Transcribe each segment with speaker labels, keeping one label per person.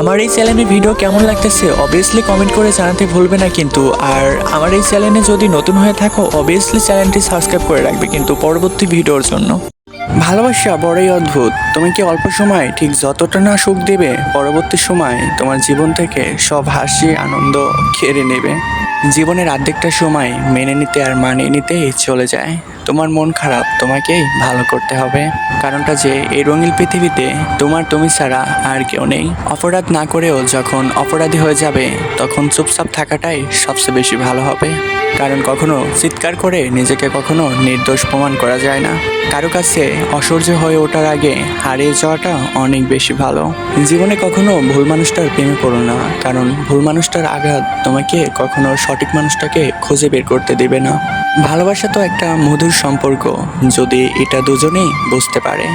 Speaker 1: আমার এই চ্যানেলে ভিডিও কেমন লাগতেছে অবভিয়াসলি কমেন্ট করে জানাতে ভুলবে না কিন্তু। আর আমার এই চ্যানেলে যদি নতুন হয়ে থাকো অবভিয়াসলি চ্যানেলটি সাবস্ক্রাইব করে রাখবে কিন্তু পরবর্তী ভিডিওর জন্য। ভালোবাসা বড়ই অদ্ভুত। তুমি কি অল্প সময় ঠিক যতটা না সুখ দেবে, পরবর্তী সময় তোমার জীবন থেকে সব হাসি, আনন্দ কেড়ে নেবে? জীবনের অর্ধেকটা সময় মেনে নিতে আর মানিয়ে নিতেই চলে যায়। তোমার মন খারাপ, তোমাকেই ভালো করতে হবে। কারণটা যে, এই রঙিন পৃথিবীতে তোমার তুমি ছাড়া আর কেউ নেই। অপরাধ না করেও যখন অপরাধী হয়ে যাবে, তখন চুপচাপ থাকাটাই সবচেয়ে বেশি ভালো হবে। কারণ কখনো চিৎকার করে নিজেকে কখনো নির্দোষ প্রমাণ করা যায় না। কারও কাছে অসহ্য হয়ে ওঠার আগে হারিয়ে যাওয়াটা অনেক বেশি ভালো। জীবনে কখনো ভুল মানুষটার প্রেমে পড়ো না, কারণ ভুল মানুষটার আঘাত তোমাকে কখনো সঠিক মানুষটাকে খুঁজে বের করতে দেবে না। ভালোবাসা তো একটা মধুর সম্পর্ক, যদি এটা দুজনেই বুঝতে পারে।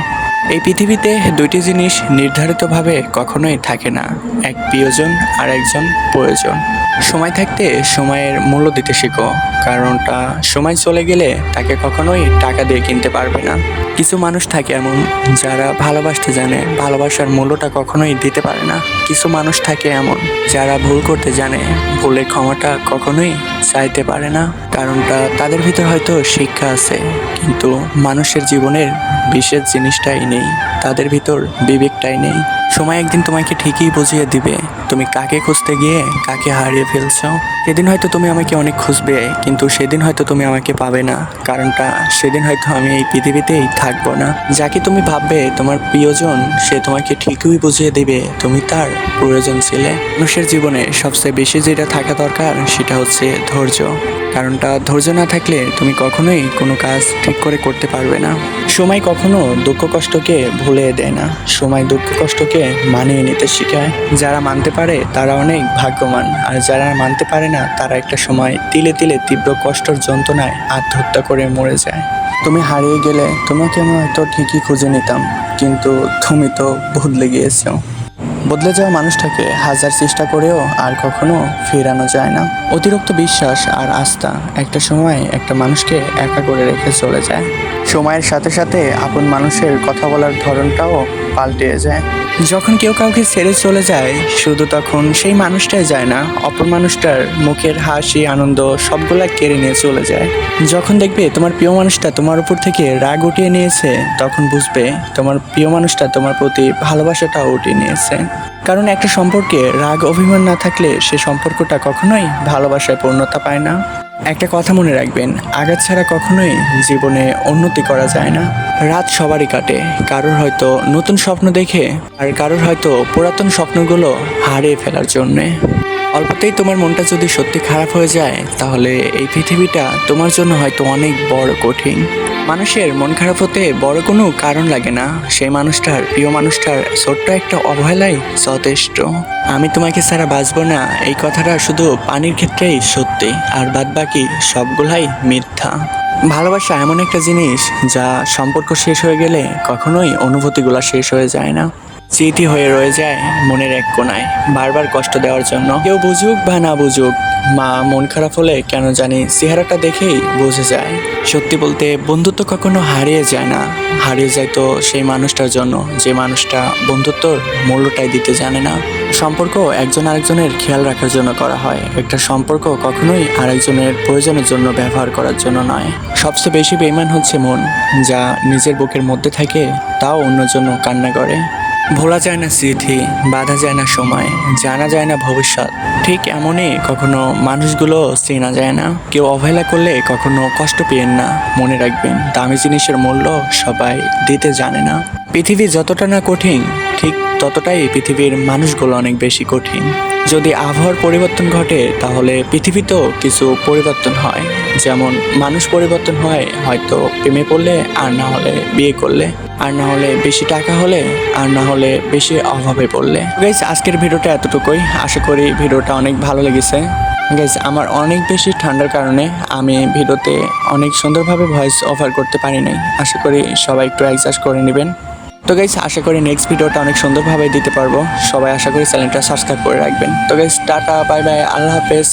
Speaker 1: এই পৃথিবীতে দুইটি জিনিস নির্ধারিতভাবে কখনোই থাকে না, এক প্রিয়জন আর একজন প্রয়োজন। সময় থাকতে সময়ের মূল্য দিতে শিখো, কারণটা সময় চলে গেলে তাকে কখনোই টাকা দিয়ে কিনতে পারবে না। কিছু মানুষ থাকে এমন যারা ভালোবাসতে জানে, ভালোবাসার মূল্যটা কখনোই দিতে পারে না। কিছু মানুষ থাকে এমন যারা ভুল করতে জানে, ভুলের ক্ষমাটা কখনোই চাইতে পারে না, কারণটা তাদের ভিতর হয়তো শিক্ষা আছে, কিন্তু মানুষের জীবনের বিশেষ জিনিসটাই নেই, তাদের ভিতর বিবেকটাই নেই। সময় একদিন তোমাকে ঠিকই বুঝিয়ে দিবে, তুমি কাকে খুঁজতে গিয়ে কাকে হারিয়ে ফেলছো। সেদিন হয়তো তুমি আমাকে অনেক খুঁজবে, কিন্তু সেদিন হয়তো তুমি আমাকে পাবে না, কারণটা সেদিন হয়তো আমি এই পৃথিবীতেই থাকব না। যাকে তুমি ভাববে, তোমার প্রিয়জন, সে তোমাকে ঠিকই বুঝিয়ে দিবে, তুমি তার প্রয়োজন ছিলে। মানুষের জীবনে সবচেয়ে বেশি যেটা থাকা দরকার, সেটা হচ্ছে ধৈর্য। কারণটা ধৈর্য না থাকলে তুমি কখনোই কোনো কাজ ঠিক করে করতে পারবে না। সময় কখনো দুঃখ কষ্টকে ভুলে দেয় না। সময় দুঃখ কষ্টকে মানিয়ে নিতে শেখায়। যারা মানতে পারে তারা অনেক ভাগ্যবান। আর যারা মানতে পারে না, তারা একটা সময় তিলে তিলে তীব্র কষ্টর যন্ত্রণায় আত্মহত্যা করে মরে যায়। তুমি হারিয়ে গেলে তোমাকে আমি হয়তো ঠিকই খুঁজে নিতাম, কিন্তু তুমি তো বদলে গিয়েছো। বদলে যাওয়া মানুষটাকে হাজার চেষ্টা করেও আর কখনো ফেরানো যায় না। অতিরিক্ত বিশ্বাস আর আস্থা একটা সময় একটা মানুষকে একা করে রেখে চলে যায়। সময়ের সাথে সাথে আপন মানুষের কথা বলার ধরনটাও পাল্টে যায়। যখন কেউ কাউকে ছেড়ে চলে যায়, শুধু তখন সেই মানুষটাই যায় না, অপর মানুষটার মুখের হাসি, আনন্দ সবগুলা কেড়ে নিয়ে চলে যায়। যখন দেখবে তোমার প্রিয় মানুষটা তোমার উপর থেকে রাগ উঠিয়ে নিয়েছে, তখন বুঝবে তোমার প্রিয় মানুষটা তোমার প্রতি ভালোবাসাটাও উঠিয়ে নিয়েছে। কারণ একটা সম্পর্কে রাগ, অভিমান না থাকলে সে সম্পর্কটা কখনোই ভালোবাসায় পূর্ণতা পায় না। একটা কথা মনে রাখবেন, আঘাত ছাড়া কখনোই জীবনে উন্নতি করা যায় না। রাত সবারই কাটে, কারোর হয়তো নতুন স্বপ্ন দেখে, আর কারোর হয়তো পুরাতন স্বপ্নগুলো হারিয়ে ফেলার জন্যে। অল্পতেই তোমার মনটা যদি সত্যি খারাপ হয়ে যায়, তাহলে এই পৃথিবীটা তোমার জন্য হয়তো অনেক বড় কঠিন। মানুষের মন খারাপ হতে বড় কোনো কারণ লাগে না। সেই মানুষটার, প্রিয় মানুষটার ছোট্ট একটা অবহেলাই যথেষ্ট। আমি তোমাকে ছাড়া বাঁচবো না। এই কথাটা শুধু পানির ক্ষেত্রেই সত্যি। আর বাদ বাকি সবগুলাই মিথ্যা। ভালোবাসা এমন একটা জিনিস যা সম্পর্ক শেষ হয়ে গেলে কখনোই অনুভূতিগুলো শেষ হয়ে যায় না। স্মৃতি হয়ে রয়ে যায় মনের এক কোনায় বারবার কষ্ট দেওয়ার জন্য। কেউ বুঝুক বা না বুঝুক, মা মন খারাপ হলে কেন জানি চেহারাটা দেখেই বুঝে যায়। সত্যি বলতে বন্ধুত্ব কখনো হারিয়ে যায় না। হারিয়ে যায় তো সেই মানুষটার জন্য। যে মানুষটা বন্ধুত্বর মূল্যটাই দিতে জানে না। সম্পর্ক একজন আরেকজনের খেয়াল রাখার জন্য করা হয়। একটা সম্পর্ক কখনোই আরেকজনের প্রয়োজনের জন্য ব্যবহার করার জন্য নয়। সবচেয়ে বেশি বেইমান হচ্ছে মন, যা নিজের বুকের মধ্যে থাকে, তাও অন্যর জন্য কান্না করে। ভোলা যায় না স্মৃতি, বাধা যায় না সময়, জানা যায় না ভবিষ্যৎ। ঠিক এমনই কখনো মানুষগুলো চেনা যায় না। কেউ অবহেলা করলে কখনো কষ্ট পেয়েন না। মনে রাখবেন, দামি জিনিসের মূল্য সবাই দিতে জানে না। পৃথিবী যতটা না কঠিন ঠিক ততটাই পৃথিবীর মানুষগুলো অনেক বেশি কঠিন। যদি আবহাওয়ার পরিবর্তন ঘটে, তাহলে পৃথিবীতেও কিছু পরিবর্তন হয়। যেমন, মানুষ পরিবর্তন হয়, হয়তো প্রেমে পড়লে, আর না হলে বিয়ে করলে। আর না হলে বেশি টাকা হলে, আর না হলে বেশি অভাবে পড়লে। গাইজ আজকের ভিডিওটা এতটুকুই। আশা করি ভিডিওটা অনেক ভালো লেগেছে। গাইজ আমার অনেক বেশি ঠান্ডার কারণে আমি ভিডিওতে অনেক সুন্দরভাবে ভয়েস অফার করতে পারি নাই। আশা করি সবাই একটু অ্যাডজাস্ট করে নেবেন। তো গাইস আশা করি নেক্সট ভিডিওটা অনেক সুন্দরভাবে দিতে পারব। সবাই আশা করি চ্যানেলটা সাবস্ক্রাইব করে রাখবেন। তো গাইস টাটা বাই বাই আল্লাহ হাফেজ।